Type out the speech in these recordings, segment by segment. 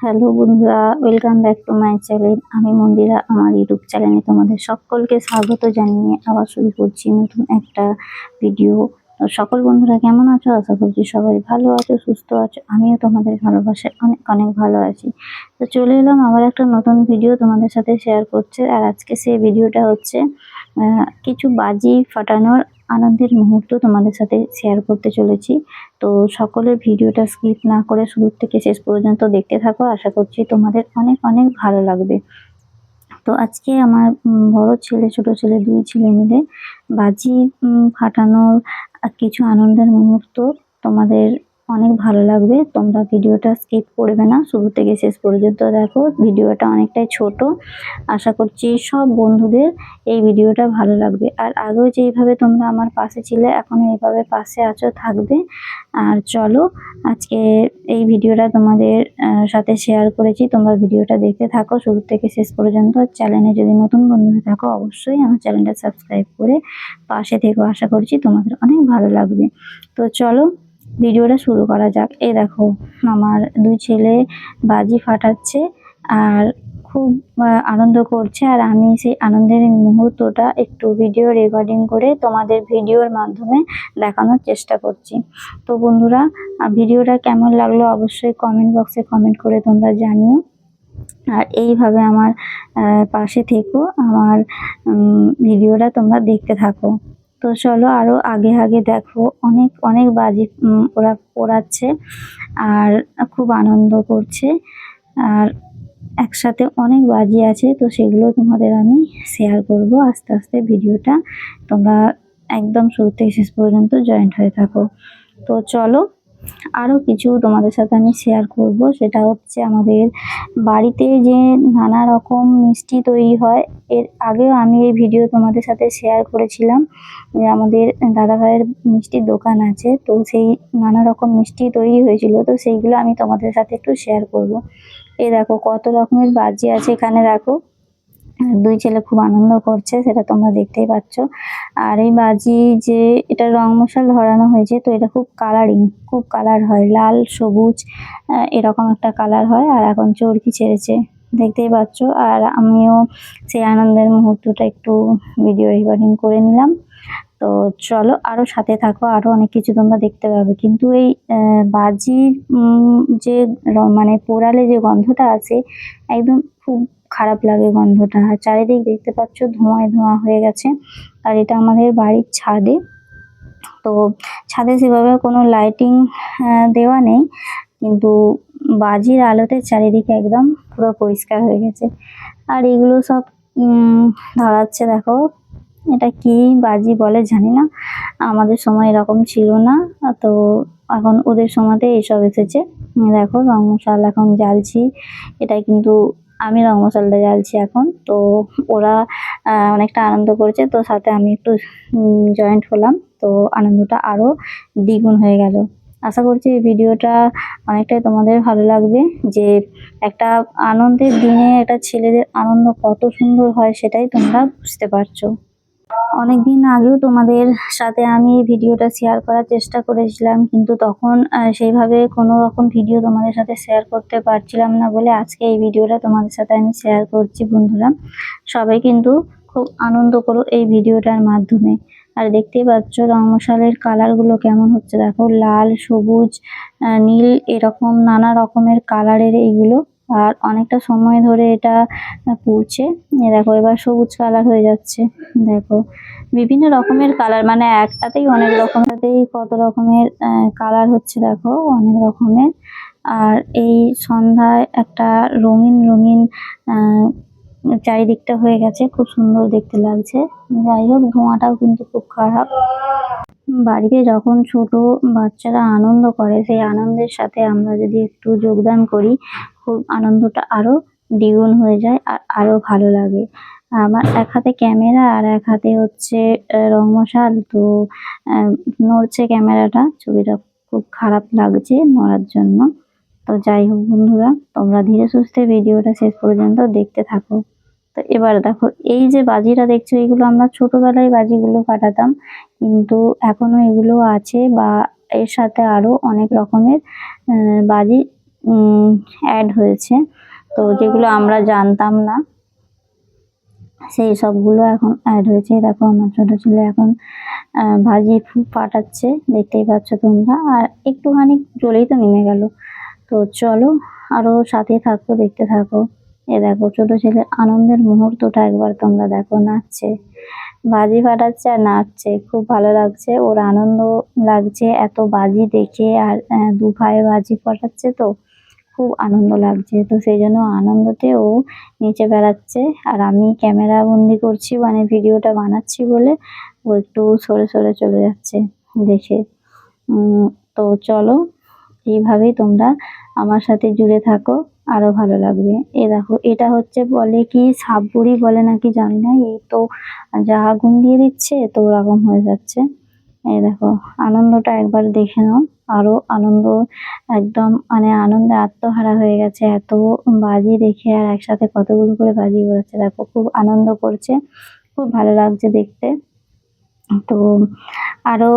Hello বন্ধুরা, welcome back to my channel. আমি মন্দিরা, আমার ইউটিউব চ্যানেলে তোমাদের সকলকে স্বাগত জানিয়ে আবার শুরু করছি নতুন একটা ভিডিও। তো সকল বন্ধুরা কেমন আছো? আশা করছি সবাই ভালো আছো, সুস্থ আছো। আমিও তোমাদের ভালোবাসে অনেক অনেক ভালো আছি। তো চলে এলাম আবার একটা নতুন ভিডিও তোমাদের সাথে শেয়ার করছে আর আজকে সেই ভিডিওটা হচ্ছে কিছু বাজি ফাটানোর আনন্দের মুহূর্ত তোমাদের সাথে শেয়ার করতে চলেছি। তো সকলের ভিডিওটা স্কিপ না করে শুরু থেকে শেষ পর্যন্ত দেখতে থাকো। আশা করছি তোমাদের অনেক অনেক ভালো লাগবে। তো আজকে আমার বড় ছেলে, ছোট ছেলে দুই ছেলে মিলে বাজি ফাটানোর কিছু আনন্দের মুহূর্ত তোমাদের অনেক ভালো লাগবে। তোমরা ভিডিওটা স্কিপ করবে না। শুরু থেকে শেষ পর্যন্ত দেখো। ভিডিওটা অনেকটাই ছোট। আশা করছি সব বন্ধুদের এই ভিডিওটা ভালো লাগবে। আর আগেও যেইভাবে তোমরা আমার পাশে ছিলে, এখনও এইভাবে পাশে আছো, থাকবে। আর চলো, আজকে এই ভিডিওটা তোমাদের সাথে শেয়ার করেছি। তোমরা ভিডিওটা দেখতে থাকো। শুরু থেকে শেষ পর্যন্ত চ্যানেলে যদি নতুন বন্ধু থাকো, অবশ্যই আমার চ্যানেলটা সাবস্ক্রাইব করে পাশে থেকো। আশা করছি তোমাদের অনেক ভালো লাগবে। তো চলো ভিডিওটা শুরু করা যাক। এই দেখো, আমার দুই ছেলে বাজি ফাটাচ্ছে আর খুব আনন্দ করছে আর আমি সেই আনন্দের মুহূর্তটা একটু ভিডিও রেকর্ডিং করে তোমাদের ভিডিওর মাধ্যমে দেখানোর চেষ্টা করছি। তো বন্ধুরা ভিডিওটা কেমন লাগল অবশ্যই কমেন্ট বক্সে কমেন্ট করে তোমরা জানিও। আর এইভাবে আমার পাশে থেকো, আমার ভিডিওটা তোমরা দেখতে থাকো। তো চলো আরও আগে আগে দেখো। অনেক অনেক বাজি ওরা পোড়াচ্ছে আর খুব আনন্দ করছে। আর একসাথে অনেক বাজি আছে, তো সেগুলো তোমাদের আমি শেয়ার করব আস্তে আস্তে ভিডিওটা। তোমরা একদম শুরু থেকে শেষ পর্যন্ত জয়েন্ট হয়ে থাকো। তো চলো আরও কিছু তোমাদের সাথে আমি শেয়ার করব। সেটা হচ্ছে আমাদের বাড়িতে যে নানা রকম মিষ্টি তৈরি হয়, এর আগেও আমি এই ভিডিও তোমাদের সাথে শেয়ার করেছিলাম যে আমাদের দাদা ভাইয়ের মিষ্টির দোকান আছে, তো সেই নানা রকম মিষ্টি তৈরি হয়েছিল, তো সেইগুলো আমি তোমাদের সাথে একটু শেয়ার করব। এই দেখো কত রকমের বাজি আছে এখানে আর দুই ছেলে খুব আনন্দ করছে, সেটা তোমরা দেখতেই পাচ্ছ। আর এই বাজি যে এটা রং মশাল ধরানো হয়েছে, তো এটা খুব কালারিং খুব কালার হয়। লাল, সবুজ এরকম একটা কালার হয়, আর এখন চরকি ছেড়েছে। দেখতেই পাচ্ছ, আর আমিও সেই আনন্দের মুহূর্তটা একটু ভিডিও রেকর্ডিং করে নিলাম। তো চলো আরও সাথে থাকো আরও অনেক কিছু তোমরা দেখতে পাবে। কিন্তু এই বাজির যে মানে পোড়ালে যে গন্ধটা আছে, একদম খুব খারাপ লাগে গন্ধটা। আর চারিদিক দেখতে পাচ্ছ ধোঁয়ায় ধোঁয়া হয়ে গেছে। আর এটা আমাদের বাড়ির ছাদে। তো ছাদে সেভাবে কোনো লাইটিং দেওয়া নেই। কিন্তু বাজির আলোতে চারিদিকে একদম পুরো পরিষ্কার হয়ে গেছে। আর এগুলো সব ধরাচ্ছে দেখো। এটা কি বাজি বলে জানি না। আমাদের সময় এরকম ছিল না। তো এখন ওদের সময়তে এইসব এসেছে। দেখো রং মশাল, এখন জ্বালছি। এটা কিন্তু আমি রং মশালটা জ্বালছি এখন। তো ওরা অনেকটা আনন্দ করেছে। তো সাথে আমি একটু জয়েন্ট হলাম। তো আনন্দটা আরও দ্বিগুণ হয়ে গেল। আশা করছি এই ভিডিওটা অনেকটাই তোমাদের ভালো লাগবে। যে একটা আনন্দের দিনে একটা ছেলেদের আনন্দ কত সুন্দর হয় সেটাই তোমরা বুঝতে পারছ। অনেকদিন আগেও তোমাদের সাথে আমি ভিডিওটা শেয়ার করার চেষ্টা করেছিলাম, কিন্তু তখন সেইভাবে কোনো রকম ভিডিও তোমাদের সাথে শেয়ার করতে পারছিলাম না বলে আজকে এই ভিডিওটা তোমাদের সাথে আমি শেয়ার করছি বন্ধুরা। সবাই কিন্তু খুব আনন্দ করো এই ভিডিওটার মাধ্যমে। আর দেখতেই পাচ্ছ রং মশালের কালারগুলো কেমন হচ্ছে। দেখো লাল, সবুজ নীল, এরকম নানা রকমের কালারের এইগুলো আর অনেকটা সময় ধরে এটা পুড়ছে। দেখো, এবার সবুজ কালার হয়ে যাচ্ছে। দেখো, বিভিন্ন রকমের কালার মানে একটাতেই অনেক রকমেরতেই কত রকমের কালার হচ্ছে দেখো, অনেক রকমের। আর এই সন্ধ্যায় একটা রঙিন রঙিন চারিদিকটা হয়ে গেছে। খুব সুন্দর দেখতে লাগছে। যাই হোক, ধোঁয়াটাও কিন্তু খুব খারাপ। বাড়িতে যখন ছোট বাচ্চারা আনন্দ করে, সেই আনন্দের সাথে আমরা যদি একটু যোগদান করি, খুব আনন্দটা আরও দ্বিগুণ হয়ে যায় আর আরও ভালো লাগে। আমার এক হাতে ক্যামেরা আর এক হাতে হচ্ছে রং মশাল তো নড়ছে ক্যামেরাটা, ছবিটা খুব খারাপ লাগছে নড়ার জন্য। তো যাই হোক বন্ধুরা, তোমরা ধীরে সুস্থে ভিডিওটা শেষ পর্যন্ত দেখতে থাকো। তো এবার দেখো, এই যে বাজিটা দেখছ, এগুলো আমরা ছোটবেলায় বাজিগুলো ফাটাতাম কিন্তু এখনও এগুলো আছে বা এর সাথে আরও অনেক রকমের বাজি অ্যাড হয়েছে। তো যেগুলো আমরা জানতাম না, সেই সবগুলো এখন অ্যাড হয়েছে। দেখো, আমার ছোটো ছেলে এখন ভাজি ফাটাচ্ছে, দেখতেই পাচ্ছ তোমরা। আর একটুখানি চলেই তো নেমে গেল। তো চলো আরও সাথে থাকো, দেখতে থাকো। এ দেখো, ছোট ছেলে, আনন্দের মুহূর্তটা একবার তোমরা দেখো, নাচছে। বাজি ফাটাচ্ছে আর নাচছে, খুব ভালো লাগছে। ওর আনন্দ লাগছে, এত বাজি দেখে আর দু ভাই বাজি ফাটাচ্ছে তো, খুব আনন্দ লাগছে। তো সেই জন্য আনন্দতে ও নিচে বেড়াচ্ছে। আর আমি ক্যামেরা বন্দি করছি মানে ভিডিওটা বানাচ্ছি বলে ও একটু সরে সরে চলে যাচ্ছে দেখে। তো চলো, এইভাবেই তোমরা আমার সাথে জুড়ে থাকো। আরও ভালো লাগবে। এ দেখো, এটা হচ্ছে বলে কি সাববুড়ি বলে নাকি জানি না, এই তো যা আগুন দিয়ে দিচ্ছে তো ওরকম হয়ে যাচ্ছে। এই দেখো, আনন্দটা একবার দেখে নাও। আরও আনন্দ, একদম মানে আনন্দে আত্মহারা হয়ে গেছে। এত বাজি দেখে আর একসাথে কতগুলো করে বাজি বেরোচ্ছে দেখো, খুব আনন্দ করছে। খুব ভালো লাগছে দেখতে। তো আরও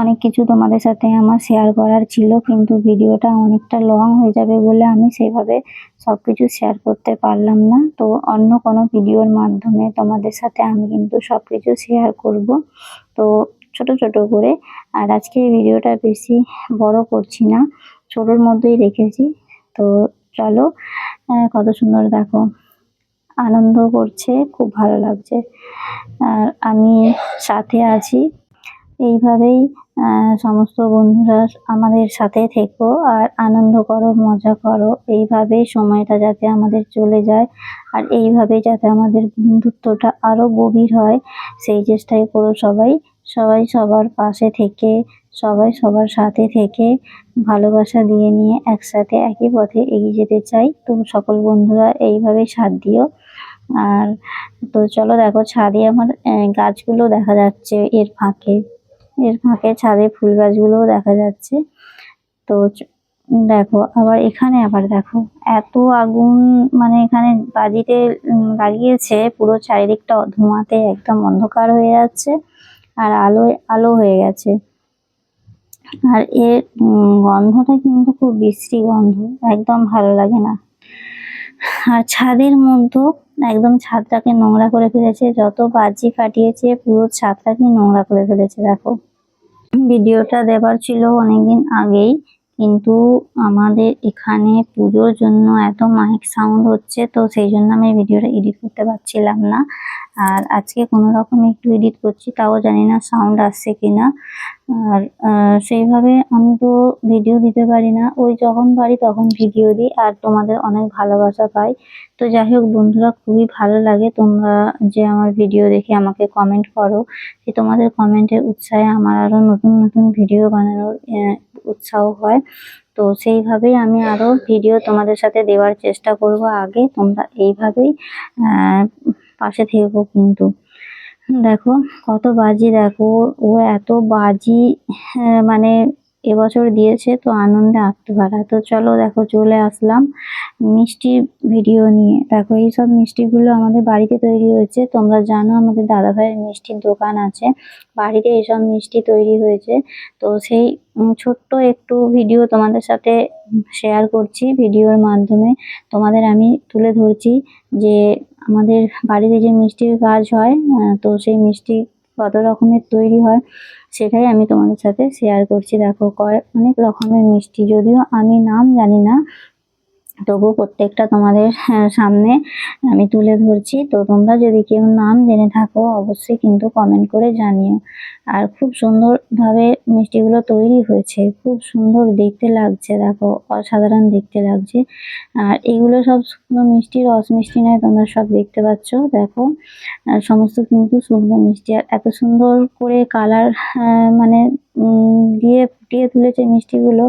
অনেক কিছু তোমাদের সাথে আমার শেয়ার করার ছিল, কিন্তু ভিডিওটা অনেকটা লং হয়ে যাবে বলে আমি সেভাবে সব কিছু শেয়ার করতে পারলাম না। তো অন্য কোনো ভিডিওর মাধ্যমে তোমাদের সাথে আমি কিন্তু সব কিছু শেয়ার করব। তো ছোট ছোট করে, আর আজকে এই ভিডিওটা বেশি বড় করছি না, ছোটোর মধ্যেই রেখেছি। তো চলো কত সুন্দর দেখো। আনন্দ করছে, খুব ভালো লাগছে। আর আমি সাথে আছি। এইভাবেই সমস্ত বন্ধুরা আমাদের সাথে থেকো আর আনন্দ করো, মজা করো। এইভাবেই সময়টা যাতে আমাদের চলে যায় আর এইভাবে যাতে আমাদের বন্ধুত্বটা আরও গভীর হয়, সেই চেষ্টাই করো সবাই। সবাই সবার পাশে থেকে, সবাই সবার সাথে থেকে ভালোবাসা দিয়ে নিয়ে একসাথে একই পথে এগিয়ে যেতে চাই। তো সকল বন্ধুরা এইভাবেই সাথ দিও। আর তো চলো দেখো ছাদে আমার গাছগুলো দেখা যাচ্ছে এর ফাঁকে। এর ফাঁকে ছাদে ফুল গাছগুলোও দেখা যাচ্ছে। তো দেখো আবার এখানে আবার দেখো এত আগুন মানে এখানে বাজিতে লাগিয়েছে, পুরো চারিদিকটা ধোঁয়াতে একদম অন্ধকার হয়ে যাচ্ছে আর আলোয় আলো হয়ে গেছে। আর এর গন্ধটা কিন্তু খুব বিশ্রী গন্ধ, একদম ভালো লাগে না। আর ছাদের মধ্যে একদম ছাদটাকে নোংরা করে ফেলেছে, যত বাজি ফাটিয়েছে, পুরো ছাদটাকে নোংরা করে ফেলেছে, দেখো। ভিডিওটা দেবার ছিল অনেকদিন আগেই, কিন্তু আমাদের এখানে পুজোর জন্য এত মাইক সাউন্ড হচ্ছে, তো সেই জন্য আমি ভিডিওটা এডিট করতে পারছিলাম না। আর আজকে কোনো রকম একটু এডিট করছি, তাও জানি না সাউন্ড আসছে কিনা। আর সেইভাবে আমি তো ভিডিও দিতে পারি না। ওই যখন পারি তখন ভিডিও দিই, আর তোমাদের অনেক ভালোবাসা পাই। তো যাই হোক বন্ধুরা, খুবই ভালো লাগে তোমরা যে আমার ভিডিও দেখে আমাকে কমেন্ট করো। যে তোমাদের কমেন্টের উৎসাহে আমার আরও নতুন নতুন ভিডিও বানানোর উৎসাহ হয়। তো সেইভাবেই আমি আরও ভিডিও তোমাদের সাথে দেওয়ার চেষ্টা করব আগে। তোমরা এইভাবেই পাশে থেকো কিন্তু। দেখো কত বাজি দেখো ও এত বাজি হ্যাঁ, মানে এবছর দিয়েছে, তো আনন্দে আত্মহারা। তো চলো দেখো, চলে আসলাম মিষ্টির ভিডিও নিয়ে। দেখো, এইসব মিষ্টিগুলো আমাদের বাড়িতে তৈরি হয়েছে। তোমরা জানো আমাদের দাদাভাইয়ের মিষ্টির দোকান আছে। বাড়িতে এইসব মিষ্টি তৈরি হয়েছে। তো সেই ছোট্ট একটু ভিডিও তোমাদের সাথে শেয়ার করছি। ভিডিওর মাধ্যমে তোমাদের আমি তুলে ধরছি যে আমাদের বাড়িতে যে মিষ্টির কাজ হয় তো সেই মিষ্টি কত রকমের তৈরি হয় সেটাই আমি তোমাদের সাথে শেয়ার করছি। দেখো, কয়েক অনেক রকমের মিষ্টি, যদিও আমি নাম জানি না তবু প্রত্যেকটা তোমাদের সামনে আমি তুলে ধরছি। তো তোমরা যদি কেউ নাম জেনে থাকো, অবশ্যই কিন্তু কমেন্ট করে জানিও। আর খুব সুন্দরভাবে মিষ্টিগুলো তৈরি হয়েছে। খুব সুন্দর দেখতে লাগছে, দেখো, অসাধারণ দেখতে লাগছে। আর এগুলো সব শুকনো মিষ্টি, রস মিষ্টি নয়, তোমরা সব দেখতে পাচ্ছ, দেখো। সমস্ত কিন্তু শুকনো মিষ্টি। আর এত সুন্দর করে কালার মানে দিয়ে ফুটিয়ে তুলেছে মিষ্টিগুলো।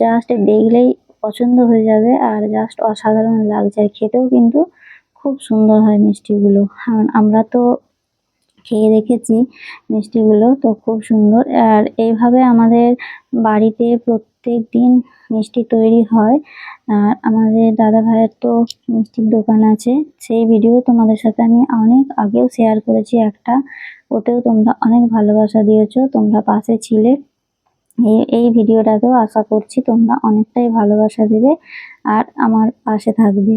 জাস্ট দেখলেই পছন্দ হয়ে যাবে আর জাস্ট অসাধারণ লাগছে। আর খেতেও কিন্তু খুব সুন্দর হয় মিষ্টিগুলো। আমরা তো খেয়ে দেখেছি মিষ্টিগুলো, তো খুব সুন্দর। আর এইভাবে আমাদের বাড়িতে প্রত্যেক দিন মিষ্টি তৈরি হয়। আর আমাদের দাদা ভাইয়ের তো মিষ্টির দোকান আছে। সেই ভিডিও তোমাদের সাথে আমি অনেক আগেও শেয়ার করেছি একটা। ওতেও তোমরা অনেক ভালোবাসা দিয়েছ। তোমরা পাশে ছিলে। এই ভিডিওটাকেও আশা করছি তোমরা অনেকটাই ভালোবাসা দেবে আর আমার পাশে থাকবে।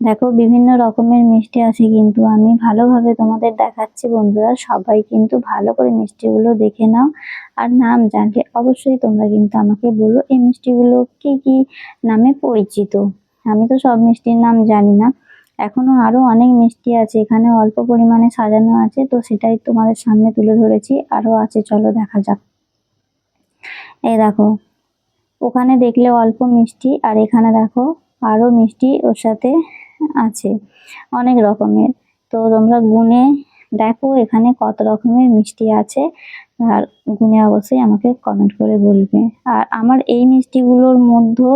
দেখো, বিভিন্ন রকমের মিষ্টি আছে কিন্তু আমি ভালোভাবে তোমাদের দেখাচ্ছি বন্ধুরা। সবাই কিন্তু ভালো করে মিষ্টিগুলো দেখে নাও। আর নাম জানলে অবশ্যই তোমরা কিন্তু আমাকে বলো এই মিষ্টিগুলো কি কি নামে পরিচিত। আমি তো সব মিষ্টির নাম জানি না। এখনও আরও অনেক মিষ্টি আছে, এখানে অল্প পরিমাণে সাজানো আছে, তো সেটাই তোমাদের সামনে তুলে ধরেছি। আরও আছে, চলো দেখা যাক। এই দেখো। ওখানে দেখলে অল্প মিষ্টি, আর এখানে দেখো আরও মিষ্টি ওর সাথে আছে। অনেক রকমের। তো তোমরা গুনে দেখো এখানে কত রকমের মিষ্টি আছে, আর গুনে অবশ্যই আমাকে কমেন্ট করে বলবে। আর আমার এই মিষ্টিগুলোর মধ্যে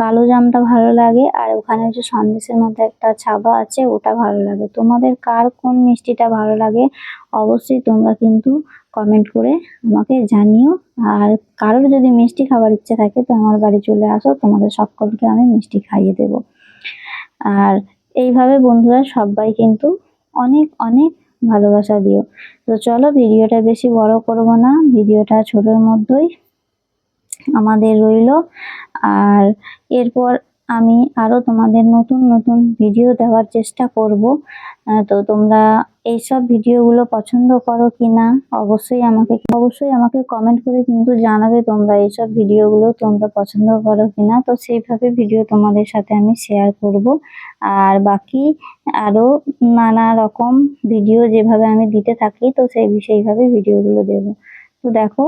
কালো জামটা ভালো লাগে, আর ওখানে যে সন্দেশের মধ্যে একটা ছাবা আছে, ওটা ভালো লাগে। তোমাদের কার কোন মিষ্টিটা ভালো লাগে, অবশ্যই তোমরা কিন্তু কমেন্ট করে আমাকে জানিও। আর কারোর যদি মিষ্টি খাবার ইচ্ছে থাকে, তো আমার বাড়ি চলে আসো, তোমাদের সকলকে আমি মিষ্টি খাইয়ে দেব। আর এইভাবে বন্ধুরা সবাই কিন্তু অনেক অনেক ভালোবাসা দিও। তো চলো ভিডিওটা বেশি বড় করব না, ভিডিওটা ছোটোর মধ্যেই আমাদের রইল। আর এরপর আমি আরও তোমাদের নতুন নতুন ভিডিও দেওয়ার চেষ্টা করব। তো তোমরা এইসব ভিডিওগুলো পছন্দ করো কি না অবশ্যই আমাকে অবশ্যই আমাকে কমেন্ট করে কিন্তু জানাবে তোমরা এইসব ভিডিওগুলো তোমরা পছন্দ করো কি না তো সেইভাবে ভিডিও তোমাদের সাথে আমি শেয়ার করব। আর বাকি আরও নানা রকম ভিডিও যেভাবে আমি দিতে থাকি, তো সেই, সেইভাবে ভিডিওগুলো দেবো। তো দেখো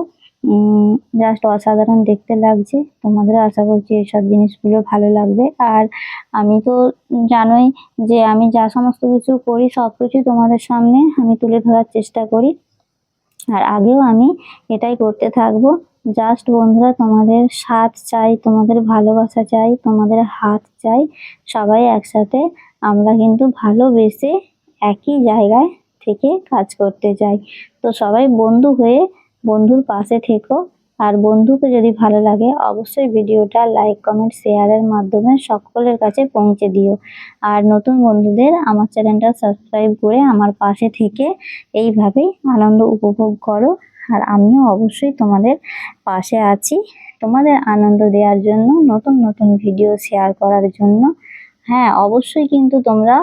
জাস্ট অসাধারণ দেখতে লাগছে। তোমাদের আশা করছি এইসব জিনিসগুলো ভালো লাগবে। আর আমি তো জানোই যে আমি যা সমস্ত কিছু করি, সব কিছু তোমাদের সামনে আমি তুলে ধরার চেষ্টা করি। আর আগেও আমি এটাই করতে থাকব। জাস্ট বন্ধুরা, তোমাদের সাথ চাই, তোমাদের ভালোবাসা চাই, তোমাদের হাত চাই, সবাই একসাথে আমরা কিন্তু ভালোবেসে একই জায়গায় থেকে কাজ করতে চাই। তো সবাই বন্ধু হয়ে বন্ধুর পাশে থেকো। আর বন্ধুকে যদি ভালো লাগে, অবশ্যই ভিডিওটা লাইক, কমেন্ট শেয়ারের মাধ্যমে সকলের কাছে পৌঁছে দিও। আর নতুন বন্ধুদের আমার চ্যানেলটা সাবস্ক্রাইব করে আমার পাশে থেকে এইভাবেই আনন্দ উপভোগ করো। আর আমিও অবশ্যই তোমাদের পাশে আছি। তোমাদের আনন্দ দেওয়ার জন্য, নতুন নতুন ভিডিও শেয়ার করার জন্য। হ্যাঁ অবশ্যই কিন্তু তোমরা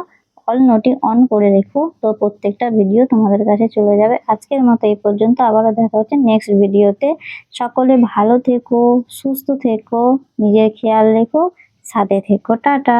অল নোটি অন করে রেখো। তো প্রত্যেকটা ভিডিও তোমাদের কাছে চলে যাবে। আজকের মতো এই পর্যন্ত। আবারও দেখা হচ্ছে নেক্সট ভিডিওতে সকলে ভালো থেকো, সুস্থ থেকো, নিজের খেয়াল রেখো, সাথে থেকো। টাটা।